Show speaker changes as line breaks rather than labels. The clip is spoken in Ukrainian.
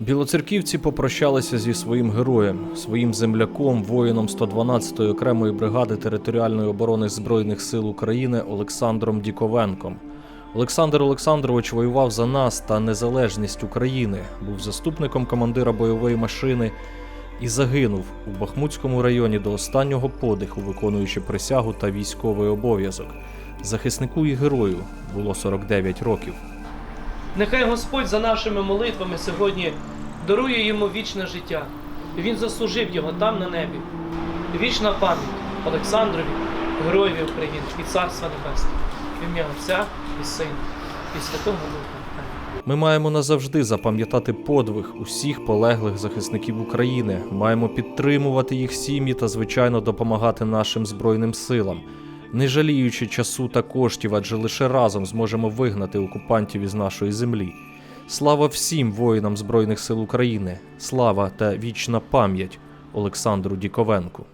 Білоцерківці попрощалися зі своїм героєм, своїм земляком, воїном 112-ї окремої бригади територіальної оборони Збройних сил України Олександром Діковенком. Олександр Олександрович воював за нас та незалежність України, був заступником командира бойової машини і загинув у Бахмутському районі до останнього подиху, виконуючи присягу та військовий обов'язок. Захиснику і герою було 49 років.
Нехай Господь за нашими молитвами сьогодні дарує йому вічне життя. Він заслужив його там на небі. Вічна пам'ять Олександрові, героєві України і Царства Небесного. В ім'я Отця і Сина, і Святого Духа.
Ми маємо назавжди запам'ятати подвиг усіх полеглих захисників України. Маємо підтримувати їх сім'ї та, звичайно, допомагати нашим збройним силам, не жаліючи часу та коштів, адже лише разом зможемо вигнати окупантів із нашої землі. Слава всім воїнам Збройних сил України! Слава та вічна пам'ять Олександру Діковенку!